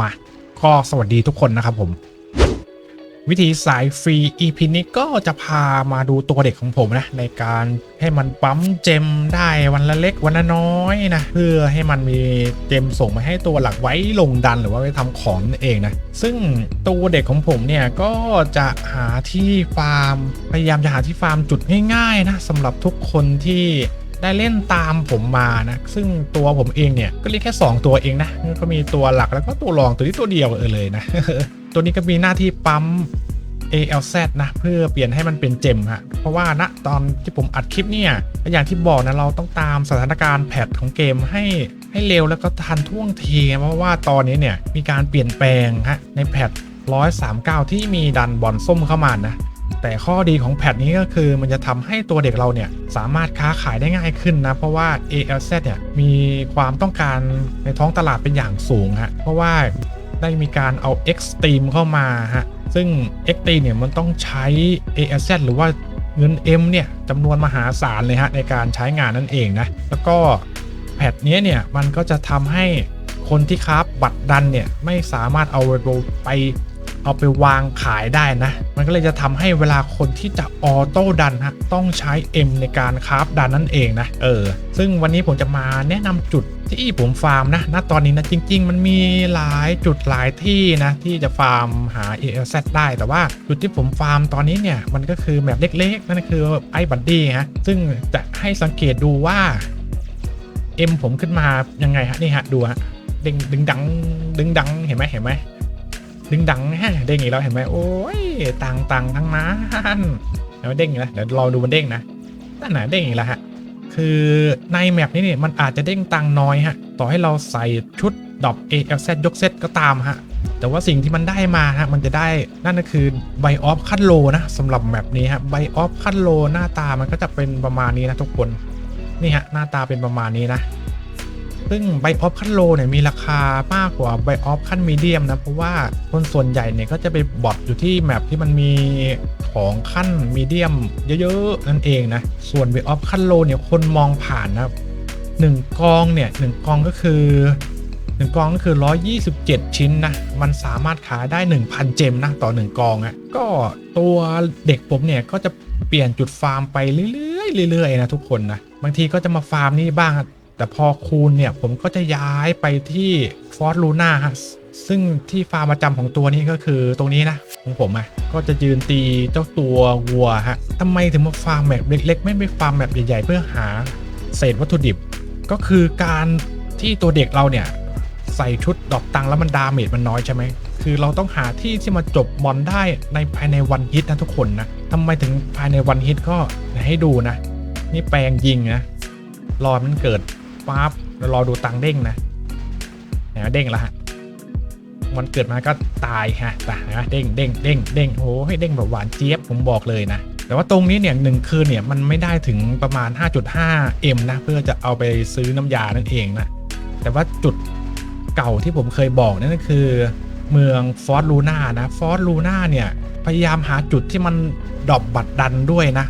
มา ก็สวัสดีทุกคนนะครับผม วิธีสายฟรี EP นี้ก็จะพามาดูตัวเด็กของผมนะ ในการให้มันปั๊มเจมได้วันละเล็กวันละน้อยนะ เพื่อให้มันมีเจมส่งมาให้ตัวหลักไว้ลงดันหรือว่าไปทำของนั่นเองนะ ซึ่งตัวเด็กของผมเนี่ยก็จะหาที่ฟาร์มพยายามจะหาที่ฟาร์มจุดง่ายๆนะสำหรับทุกคนที่ ได้เล่นตามผมมานะ ซึ่งตัวผมเองเนี่ยก็เล่นแค่ 2 ตัวเองนะก็มีตัวหลักแล้วก็ตัวรองตัวนี้ตัวเดียวเออเลยนะ ตัวนี้ก็มีหน้าที่ปั๊ม ALZ นะเพื่อเปลี่ยนให้มันเป็นเจมฮะเพราะว่าณตอนที่ผมอัดคลิปเนี่ยอย่างที่บอกนะเราต้องตามสถานการณ์แพทของเกมให้ให้เร็วแล้วก็ทันท่วงทีเพราะว่าตอนนี้เนี่ยมีการเปลี่ยนแปลงฮะในแพท139 ที่มีดันบอลส้มเข้ามานะ แต่ข้อดีของแพทนี้ก็คือมันจะทำให้ตัวเด็กเราเนี่ยสามารถค้าขายได้ง่ายขึ้นนะ เพราะว่า ALZ เนี่ยมีความต้องการในท้องตลาดเป็นอย่างสูงฮะเพราะว่าได้มีการเอา Xtreme เข้ามาฮะซึ่ง Xtreme เนี่ยมันต้องใช้ ALZ หรือว่าเงิน M เนี่ยจำนวนมหาศาลเลยฮะในการใช้งานนั่นเองนะแล้วก็แพทนี้เนี่ยมันก็จะทำให้คนที่ค้าบัตรดันเนี่ยไม่สามารถเอาไป เอาไปวางขายได้นะ มันก็เลยจะทำให้เวลาคนที่จะออโต้ดันฮะต้องใช้ M ในการคราฟดันนั่นเองนะ เออ ซึ่งวันนี้ผมจะมาแนะนำจุดที่ผมฟาร์มนะณตอนนี้นะจริง ๆ มันมีหลายจุดหลายที่นะที่จะฟาร์มหา ALZ ได้ แต่ว่าจุดที่ผมฟาร์มตอนนี้เนี่ยมันก็คือแบบเล็กๆ นั่นคือไอ้บัดดี้ฮะซึ่งจะให้สังเกตดูว่า M ผมขึ้นมายังไงฮะนี่ฮะดูฮะดึงดึงดังดึงดังเห็นไหมเห็นไหม ดึงดังฮะเด้งอีกแล้วเห็นไหมโอ้ยตังตังทั้งนั้นเดี๋ยวเด้งอีกแล้วเดี๋ยวรอดูมันเด้งนะนั่นน่ะเด้งอีกแล้วฮะคือในแมปนี้เนี่ยมันอาจจะเด้งตังน้อยฮะต่อให้เราใส่ชุดดอก ALZ ยกเซตก็ตามฮะแต่ว่าสิ่งที่มันได้มาฮะมันจะได้นั่นก็คือไบออฟขั้นโลนะสำหรับแมปนี้ฮะไบออฟขั้นโลหน้าตามันก็จะเป็นประมาณนี้นะทุกคนนี่ฮะหน้าตาเป็นประมาณนี้นะ ซึ่งไบออฟขั้นโลเนี่ยมีราคามากกว่าไบออฟขั้นมีเดียมนะ เพราะว่าคนส่วนใหญ่เนี่ยก็จะไปบอทอยู่ที่แมปที่มันมีของขั้นมีเดียมเยอะๆ นั่นเองนะ ส่วนไบออฟขั้นโลเนี่ยคนมองผ่านนะหนึ่งกองเนี่ยหนึ่งกองก็คือหนึ่งกองก็คือ 127 ชิ้นนะ มันสามารถขายได้ 1,000 เจมนะต่อ 1 กองอะ่ะ ก็ตัวเด็กผมเนี่ยก็จะเปลี่ยนจุดฟาร์มไปเรื่อยๆเรื่อยๆนะทุกคนนะ บางทีก็จะมาฟาร์มนี่บ้าง แต่พอคูณเนี่ยผมก็จะย้ายไปที่ฟอร์ลูน่าฮะซึ่งที่ฟาร์มประจำของตัวนี้ก็คือตรงนี้นะของผมอะ่ะก็จะยืนตีเจ้าตัววัวฮะทำไมถึงมาฟาร์มแบบเล็ก ๆ ไม่ไปฟาร์มแบบใหญ่ ๆ เพื่อหาเศษวัตถุดิบ ก็คือการที่ตัวเด็กเราเนี่ยใส่ชุดดอกตังแล้วมันดาเมจมันน้อยใช่ไหมคือเราต้องหาที่ที่มาจบบอลได้ในภายในวันฮิตนะทุกคนนะทำไมถึงภายในวันฮิตก็ให้ดูนะ นี่แปลงยิงนะรอมันเกิด ปั๊บแล้วรอดูตังเด้งนะเห็นไหมเด้งแล้วฮะมันเกิดมาก็ตายฮะตายนะเด้งเด้งเด้งเด้งโอ้ให้เด้งแบบหวานเจี๊ยบผมบอกเลยนะ แต่ว่าตรงนี้เนี่ยหนึ่งคืนเนี่ยมันไม่ได้ถึงประมาณ 5.5 M นะ เพื่อจะเอาไปซื้อน้ำยานั่นเองนะ แต่ว่าจุดเก่าที่ผมเคยบอกนั่นก็คือ เมืองฟอร์ลูน่านะฟอร์ลูน่าเนี่ยพยายามหาจุดที่มันดอปบัตรดันด้วยนะ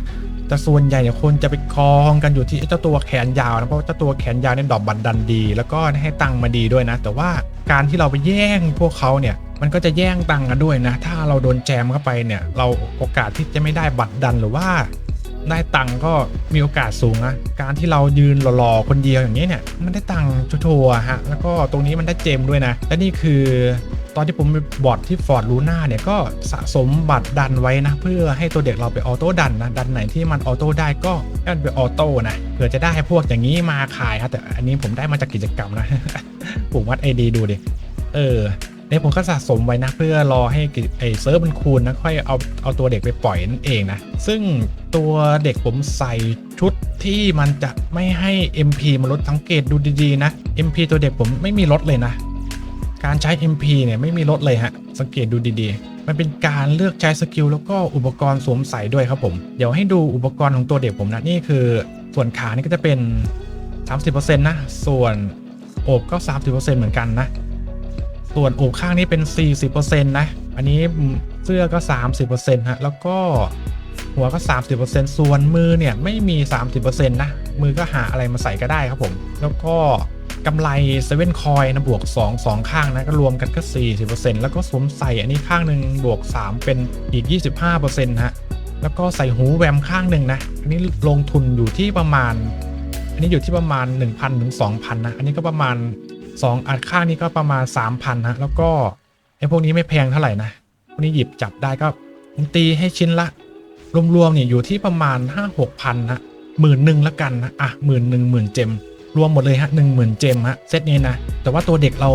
แต่ส่วนใหญ่เนี่ยคนจะไปกองกันอยู่ที่เจ้าตัวแขนยาวนะเพราะว่าเจ้าตัวแขนยาวเนี่ยดอปบัตรดันดี แล้วก็ให้ตังค์มาดีด้วยนะ แต่ว่าการที่เราไปแย่งพวกเขาเนี่ยมันก็จะแย่งตังค์กันด้วยนะ ถ้าเราโดนแจมเข้าไปเนี่ย เราโอกาสที่จะไม่ได้บัตรดันหรือว่าได้ตังค์ก็มีโอกาสสูงนะ การที่เรายืนรอๆคนเดียวอย่างนี้เนี่ย มันได้ตังค์ชัวร์ฮะ แล้วก็ตรงนี้มันได้เจมด้วยนะ และนี่คือ ตอนที่ผมบอร์ดที่ฟอร์ดลูน่าเนี่ยก็สะสมบัตรดันไว้นะ เพื่อให้ตัวเด็กเราไปออโต้ดันนะ ดันไหนที่มันออโต้ได้ก็ให้มันไปออโต้นะเผื่อจะได้พวกอย่างนี้มาขายครับแต่อันนี้ผมได้มาจากกิจกรรมนะผมวัดไอดีดูดิเออเนี่ยผมก็สะสมไว้นะเพื่อรอให้ไอเซิร์ฟมันคูณนะค่อยเอาเอาตัวเด็กไปปล่อยนั่นเองนะ ซึ่งตัวเด็กผมใส่ชุดที่มันจะไม่ให้ MP มาลดสังเกตดูดีๆนะ MP ตัวเด็กผมไม่มีลดเลยนะ การใช้ MP เนี่ยไม่มีลดเลยฮะ สังเกตดูดีๆ มันเป็นการเลือกใช้สกิลแล้วก็อุปกรณ์สวมใส่ด้วยครับผม เดี๋ยวให้ดูอุปกรณ์ของตัวเด็กผมนะ นี่คือส่วนขานี่ก็จะเป็น 30%นะ ส่วนโอบก็ 30%เหมือนกันนะ ส่วนอกข้างนี้เป็น 40%นะ อันนี้เสื้อก็ 30%ฮะ แล้วก็หัวก็ 30%ส่วนมือเนี่ยไม่มี 30%นะ มือก็หาอะไรมาใส่ก็ได้ครับผม แล้วก็ กำไรเซเว่นคอยนะบวก 2 2 ข้างนะก็รวมกันก็ 40%แล้วก็สวมใส่อันนี้ข้างหนึ่งบวก 3 เป็นอีก 25%ฮะแล้วก็ใส่หูแวมข้างหนึ่งนะ อันนี้ลงทุนอยู่ที่ประมาณ อันนี้อยู่ที่ประมาณ 1,000ถึง2,000นะ อันนี้ก็ประมาณ 2 อันข้างนี้ก็ประมาณ 3,000นะ แล้วก็ไอ้พวกนี้ไม่แพงเท่าไหร่นะ พวกนี้หยิบจับได้ก็ตีให้ชิ้นละ รวมๆเนี่ยอยู่ที่ประมาณ 5 6พันนะหมื่นหนึ่งละกันนะ อะหมื่นหนึ่งหมื่นเจม รวมหมดเลยฮะหนึ่งหมื่นเจมฮะเซตนี้นะ แต่ว่าตัวเด็กเรา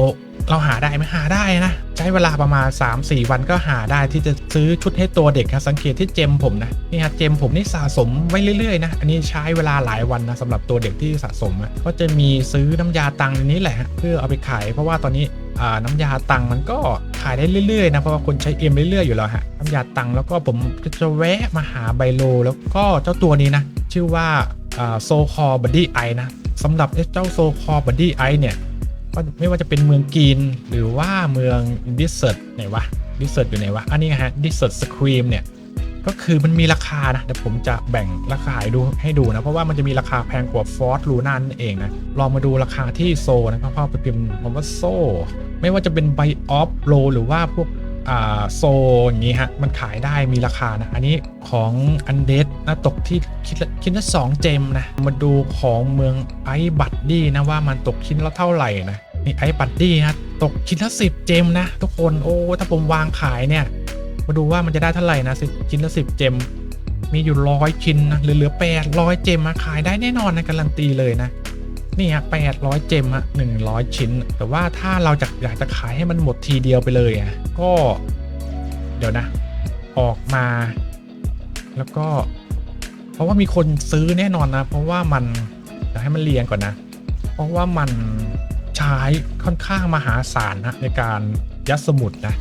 เราหาได้ไหมหาได้นะ ใช้เวลาประมาณ 3-4 วันก็หาได้ที่จะซื้อชุดให้ตัวเด็กครับสังเกตที่เจมผมนะนี่ฮะเจมผมนี่สะสมไว้เรื่อยๆนะอันนี้ใช้เวลาหลายวันนะสำหรับตัวเด็กที่สะสมอะก็จะมีซื้อน้ำยาตังนี้แหละ เพื่อเอาไปขายเพราะว่าตอนนี้น้ำยาตังมันก็ขายได้เรื่อยๆนะเพราะว่าคนใช้เอ็มเรื่อยๆอยู่แล้วฮะน้ำยาตังแล้วก็ผมจะแวะมาหาไบโล แล้วก็เจ้าตัวนี้นะชื่อว่าโซคอบัดดี้ไอนะ สำหรับเจ้าโซคอบัดดี้ไอเนี่ยก็ไม่ว่าจะเป็นเมืองกีนหรือว่าเมืองดิสเซ r ร์ไหนวะดิสเซ r ร์อยู่ไหนวะ อันนี้ฮะดิสเซ r ร์สครีมเนี่ย ก็คือมันมีราคานะเดี๋ยวผมจะแบ่งราคาให้ดูให้ดูนะ เพราะว่ามันจะมีราคาแพงกว่าฟอร์ l ลูน่านั่นเองนะ ลองมาดูราคาที่โซนะพ่อๆไปพิมพ์คำว่าโซ ไม่ว่าจะเป็นไบออฟโลหรือว่าพวก โซอย่างงี้ฮะ มันขายได้มีราคานะ อันนี้ของอันเดสนะตกที่คิดละชิ้นละสองเจมนะ มาดูของเมืองไอบัตดี้นะว่ามันตกชิ้นละเท่าไหร่นะนี่ไอบัตดี้ฮะตกชิ้นละสิบเจมนะ ทุกคนโอ้ถ้าผมวางขายเนี่ย มาดูว่ามันจะได้เท่าไหร่นะสิชิ้นละสิบเจมมีอยู่ร้อยชิ้นนะเหลือเหลือแปดร้อยเจมมาขายได้แน่นอนนะการันตีเลยนะ นี่ฮะแปดร้อยเจมฮะหนึ่งร้อยชิ้น แต่ว่าถ้าเราจะอยากจะขายให้มันหมดทีเดียวไปเลยอะก็ เดี๋ยวนะ ออกมา แล้วก็ เพราะว่ามีคนซื้อแน่นอนนะ เพราะว่ามันจะให้มันเรียงก่อนนะ เพราะว่ามันใช้ค่อนข้างมหาศาลนะในการยัดสมุดนะ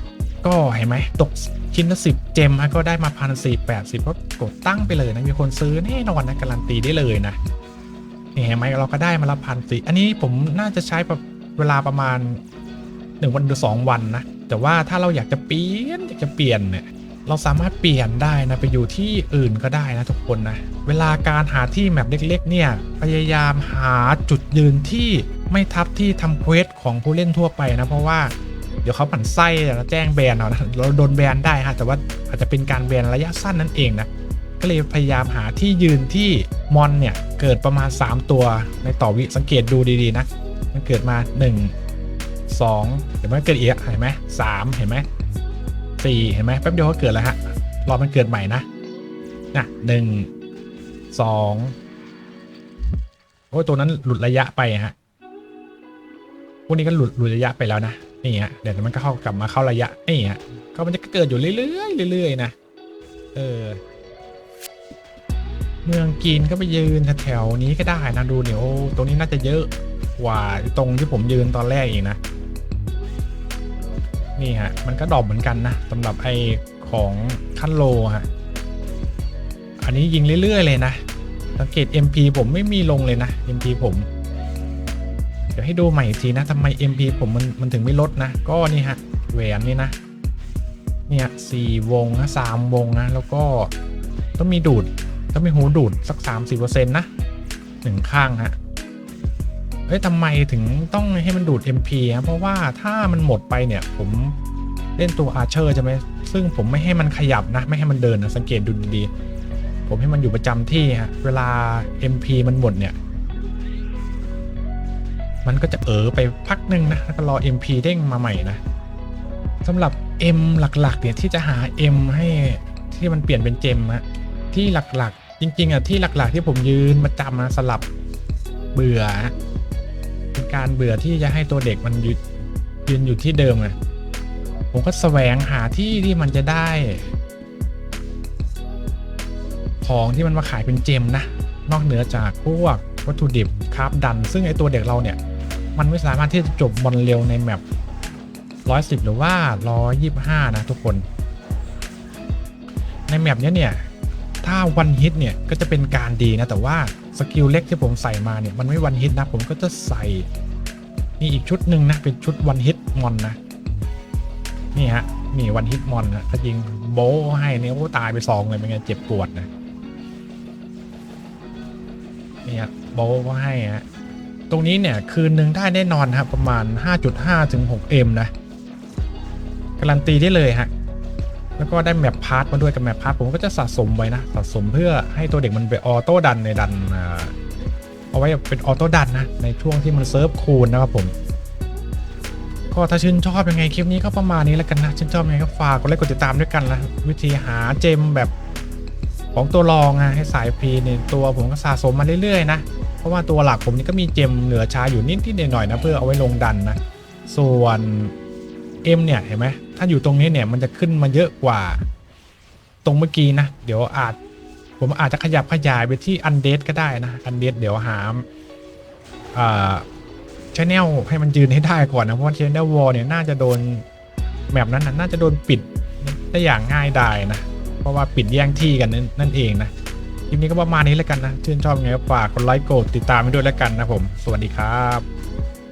ก็เห็นไหมตกชิ้นละสิบเจมฮะก็ได้มาพันสี่แปดสิบก็กดตั้งไปเลยนะมีคนซื้อแน่นอนนะการันตีได้เลยนะ นี่เห็นไหมเราก็ได้มาละพันสี่อันนี้ผมน่าจะใช้แบบเวลาประมาณหนึ่งวันหรือสองวันนะ แต่ว่าถ้าเราอยากจะเปลี่ยนอยากจะเปลี่ยนเนี่ยเราสามารถเปลี่ยนได้นะไปอยู่ที่อื่นก็ได้นะทุกคนนะเวลาการหาที่แมปเล็กๆ เนี่ยพยายามหาจุดยืนที่ไม่ทับที่ทำเควสของผู้เล่นทั่วไปนะเพราะว่าเดี๋ยวเขาผันไส้แล้วแจ้งแบนเอานะเราโดนแบนได้ฮะแต่ว่าอาจจะเป็นการแบนระยะสั้นนั่นเองนะ ก็เลยพยายามหาที่ยืนที่มอนเนี่ย เกิดประมาณ 3 ตัวในต่อวิสังเกตดูดีๆนะ มันเกิดมา 1 2 เดี๋ยวมันเกิดอีกเห็นไหมสามเห็นไหมสี่เห็นไหมแป๊บเดียวก็เกิดแล้วฮะรอมันเกิดใหม่นะนะหนึ่งสองโอ้ยตัวนั้นหลุดระยะไปฮะพวกนี้ก็หลุดหลุดระยะไปแล้วนะนี่ฮะเดี๋ยวมันก็เข้ากลับมาเข้าระยะนี่ฮะก็มันจะเกิดอยู่เรื่อยๆเรื่อยๆนะเออ เมืองกีนก็ไปยืนแถวๆนี้ก็ได้นะดูเนี่ยโอ้ตรงนี้น่าจะเยอะกว่าตรงที่ผมยืนตอนแรกอีกนะ นี่ฮะ มันก็ดรอปเหมือนกันนะสำหรับไอของขั้นโลฮะ อันนี้ยิงเรื่อย ๆ เลยนะ สังเกต MP ผมไม่มีลงเลยนะ MP ผม เดี๋ยวให้ดูใหม่อีกทีนะทำไม MP ผมมันมันถึงไม่ลดนะ ก็นี่ฮะ แหวนนี่นะ เนี่ยสี่วงนะสามวงนะ แล้วก็ต้องมีดูด ต้องมีหูดูดสัก 30%นะหนึ่งข้างฮะเอ้ยทำไมถึงต้องให้มันดูด MP ฮะเพราะว่าถ้ามันหมดไปเนี่ยผมเล่นตัวอาร์เชอร์ใช่ไหมซึ่งผมไม่ให้มันขยับนะ ไม่ให้มันเดินนะสังเกตดูดีๆ ผมให้มันอยู่ประจำที่ฮะเวลา MP มันหมดเนี่ย มันก็จะเออไปพักหนึ่งนะแล้วก็รอ MP เด้งมาใหม่นะสำหรับ M หลักๆเนี่ยที่จะหา M ให้ที่มันเปลี่ยนเป็นเจมอะที่หลักๆ ริง ๆอะที่หลักๆที่ผมยืนประจำนะสลับเบื่อเป็นการเบื่อที่จะให้ตัวเด็กมันยืนยืนอยู่ที่เดิมอะผมก็แสวงหาที่ที่มันจะได้ ของที่มันมาขายเป็นเจมนะ นอกเหนือจากพวกวัตถุดิบคราฟดัน ซึ่งไอตัวเด็กเราเนี่ย มันไม่สามารถที่จะจบบอลเร็วในแมป110 หรือว่า 125 นะทุกคน ในแมปเนี้ยเนี่ย ถ้าวันฮิตเนี่ยก็จะเป็นการดีนะ แต่ว่าสกิลเล็กที่ผมใส่มาเนี่ยมันไม่วันฮิตนะ ผมก็จะใส่นี่อีกชุดหนึ่งนะเป็นชุดวันฮิตมอนนะนี่ฮะนี่วันฮิตมอนนะถ้ายิงโบให้เนี่ยโอ้ตายไปสองเลยเป็นไงเจ็บปวดนะนี่ฮะโบให้ฮะตรงนี้เนี่ยคืนหนึ่งได้แน่นอนครับประมาณ 5.5ถึง 6M นะการันตีได้เลยฮะ แล้วก็ได้แมปพาร์ทมาด้วยกับแมปพาร์ทผมก็จะสะสมไว้นะสะสมเพื่อให้ตัวเด็กมันไปออโต้ดันในดันเอาไว้เป็นออโต้ดันนะในช่วงที่มันเซิร์ฟคูณนะครับผมก็ถ้าชื่นชอบยังไงคลิปนี้ก็ประมาณนี้แล้วกันนะชื่นชอบยังไงก็ฝากกดไลค์กดติดตามด้วยกันนะวิธีหาเจมแบบของตัวรองอะให้สายพีเนี่ยตัวผมก็สะสมมาเรื่อยๆนะเพราะว่าตัวหลักผมนี่ก็มีเจมเหลือช้อยู่นิดๆหน่อยๆนะเพื่อเอาไว้ลงดันนะส่วน M เนี่ยเห็นไหมถ้าอยู่ตรงนี้เนี่ยมันจะขึ้นมาเยอะกว่า ตรงเมื่อกี้นะ เดี๋ยวอาจผมอาจจะขยับขยายไปที่อันเดก็ได้นะอันเดเดี๋ยวหาอ่าชแนลให้มันยืนให้ได้ก่อนนะ เพราะว่าชแนลวอลเนี่ยน่าจะโดนแมปนั้นนะน่าจะโดนปิดได้อย่างง่ายดายนะ เพราะว่าปิดแย่งที่กันนั่นเองนะคลิปนี้ก็ประมาณนี้แล้วกันนะชื่นชอบไงก็ฝากกดไลค์กดติดตามไปด้วยแล้วกันนะผม สวัสดีครับ